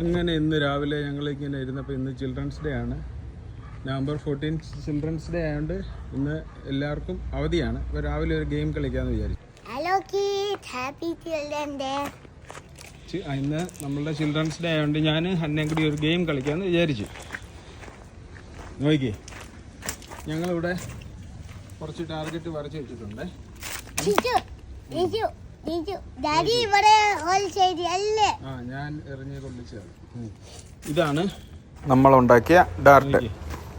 അങ്ങനെ ഇന്ന് രാവിലെ ഞങ്ങളിങ്ങനെ ഇരുന്നപ്പോൾ ഇന്ന് ചിൽഡ്രൻസ് ഡേ ആണ്. നവംബർ ഫോർട്ടീൻ ചിൽഡ്രൻസ് ഡേ ആയതുകൊണ്ട് ഇന്ന് എല്ലാവർക്കും അവധിയാണ്. അപ്പോൾ രാവിലെ ഒരു ഗെയിം കളിക്കാമെന്ന് വിചാരിച്ചു. ഹലോ ഹാപ്പി ചിൽഡ്രൻ ഡേ ഇന്ന് നമ്മളുടെ ചിൽഡ്രൻസ് ഡേ ആയതുകൊണ്ട് ഞാൻ അന്നേം കൂടി ഒരു ഗെയിം കളിക്കാമെന്ന് വിചാരിച്ചു. നോക്കിക്കേ ഞങ്ങളിവിടെ കുറച്ച് ടാർഗറ്റ് വരച്ച് വെച്ചിട്ടുണ്ട്. ജിജു നമ്മൾ ഉണ്ടാക്കിയ ഇതാണ് ഡാർട്ട്.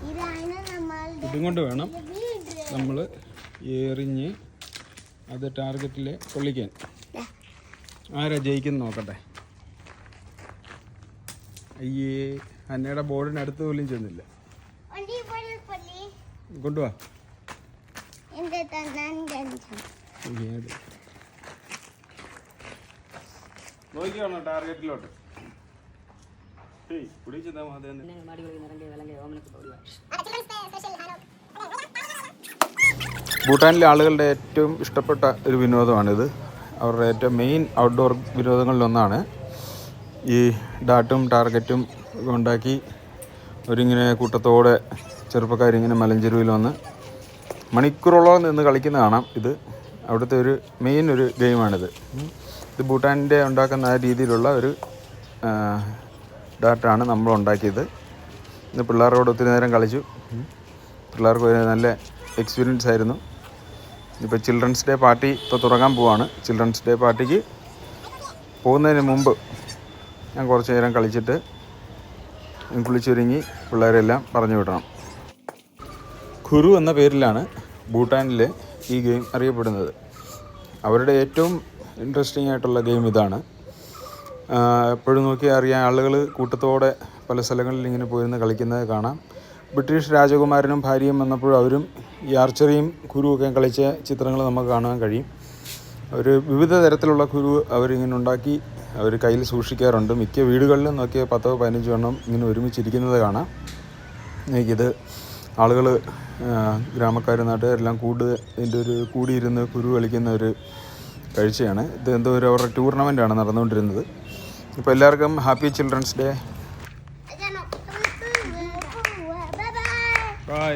ഇതാണ് ഇതും കൊണ്ട് വേണം നമ്മൾ എറിഞ്ഞ് അത് ടാർഗറ്റിൽ കൊള്ളിക്കാൻ. ആരാ ജയിക്കുന്നു നോക്കട്ടെ. അയ്യേ അന്നയുടെ ബോർഡിനടുത്ത് പോലും ചെന്നില്ല. കൊണ്ടുവാ. നോക്കിയാണോ ടാർഗറ്റിലോട്ട്? മാതേന്ന് ഭൂട്ടാനിലെ ആളുകളുടെ ഏറ്റവും ഇഷ്ടപ്പെട്ട ഒരു വിനോദമാണിത്. അവരുടെ ഏറ്റവും മെയിൻ ഔട്ട്ഡോർ വിനോദങ്ങളിലൊന്നാണ് ഈ ഡാട്ടും ടാർഗറ്റും ഉണ്ടാക്കി അവരിങ്ങനെ കൂട്ടത്തോടെ ചെറുപ്പക്കാരിങ്ങനെ മലഞ്ചെരുവിൽ വന്ന് മണിക്കൂറോളം നിന്ന് കളിക്കുന്ന കാണാം ഇത്. അവിടുത്തെ ഒരു മെയിൻ ഒരു ഗെയിമാണിത്. ഇത് ഭൂട്ടാനിന്റെ ഉണ്ടാക്കുന്ന ആ രീതിയിലുള്ള ഒരു ഡാറ്റാണ് നമ്മൾ ഉണ്ടാക്കിയത്. ഇന്ന് പിള്ളേരോട് ഒത്തിരി നേരം കളിച്ചു. പിള്ളേർക്ക് ഒരു നല്ല എക്സ്പീരിയൻസ് ആയിരുന്നു. ഇപ്പോൾ ചിൽഡ്രൻസ് ഡേ പാർട്ടി ഇപ്പോൾ തുടങ്ങാൻ പോവാണ്. ചിൽഡ്രൻസ് ഡേ പാർട്ടിക്ക് പോകുന്നതിന് മുമ്പ് ഞാൻ കുറച്ച് നേരം കളിച്ചിട്ട് കുളിച്ചൊരുങ്ങി പിള്ളേരെല്ലാം പറഞ്ഞു വിടണം. ഖുരു എന്ന പേരിലാണ് ഭൂട്ടാനിലെ ഈ ഗെയിം അറിയപ്പെടുന്നത്. അവരുടെ ഏറ്റവും ഇൻട്രസ്റ്റിംഗ് ആയിട്ടുള്ള ഗെയിം ഇതാണ്. എപ്പോഴും നോക്കി അറിയാൻ ആളുകൾ കൂട്ടത്തോടെ പല സ്ഥലങ്ങളിൽ ഇങ്ങനെ പോയിരുന്ന് കളിക്കുന്നത് കാണാം. ബ്രിട്ടീഷ് രാജകുമാരനും ഭാര്യയും വന്നപ്പോഴും അവരും ഈ ആർച്ചറിയും കുരുവൊക്കെ കളിച്ച ചിത്രങ്ങൾ നമുക്ക് കാണാൻ കഴിയും. അവർ വിവിധ തരത്തിലുള്ള കുരു അവരിങ്ങനെ ഉണ്ടാക്കി അവർ കയ്യിൽ സൂക്ഷിക്കാറുണ്ട്. മിക്ക വീടുകളിലും നോക്കിയ പത്തോ പതിനഞ്ചോ എണ്ണം ഇങ്ങനെ ഒരുമിച്ചിരിക്കുന്നത് കാണാം. എനിക്കിത് ആളുകൾ ഗ്രാമക്കാരും നാട്ടുകാരെല്ലാം കൂടുതൽ ഇതിന്റെ ഒരു കൂടിയിരുന്ന് കുരു കളിക്കുന്ന ഒരു കാഴ്ചയാണ് ഇത് എന്തോ ഒരു അവരുടെ ടൂർണമെന്റാണ് നടന്നുകൊണ്ടിരുന്നത്. ഇപ്പോൾ എല്ലാവർക്കും ഹാപ്പി ചിൽഡ്രൻസ് ഡേ ബൈ